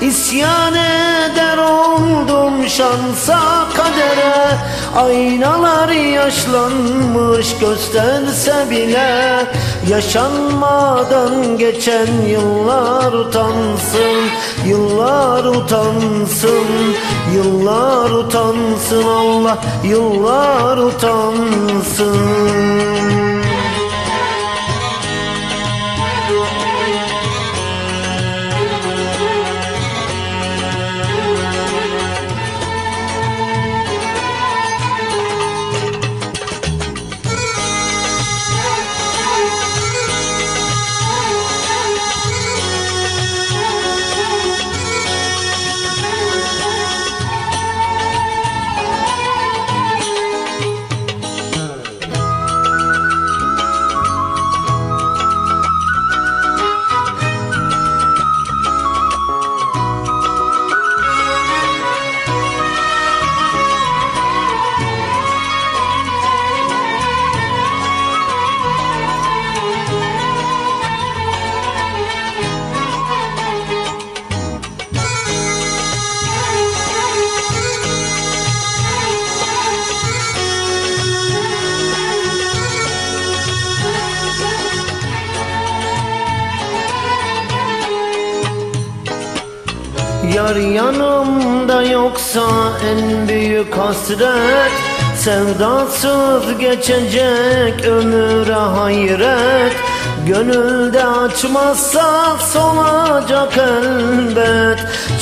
İsyan eder oldum şansa kadere. Aynalar yaşlanmış gösterse bile Yaşanmadan geçen yıllar utansın Yıllar utansın Yıllar utansın. Allah Yıllar utansın Yar yanımda yoksa en büyük hasret Sevdasız geçecek ömüre hayret. Gönülde açmazsa solacak elbet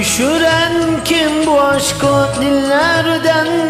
Düşüren kim bu aşkı dillerden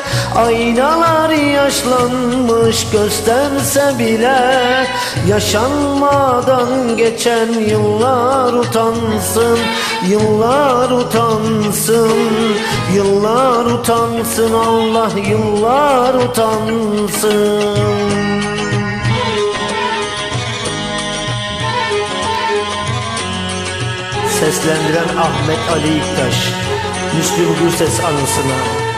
Aynalar yaşlanmış gösterse bile Yaşanmadan geçen yıllar utansın Yıllar utansın Yıllar utansın Allah yıllar utansın. Seslendiren Ahmet Ali İktaş Müslüm Gürses anısına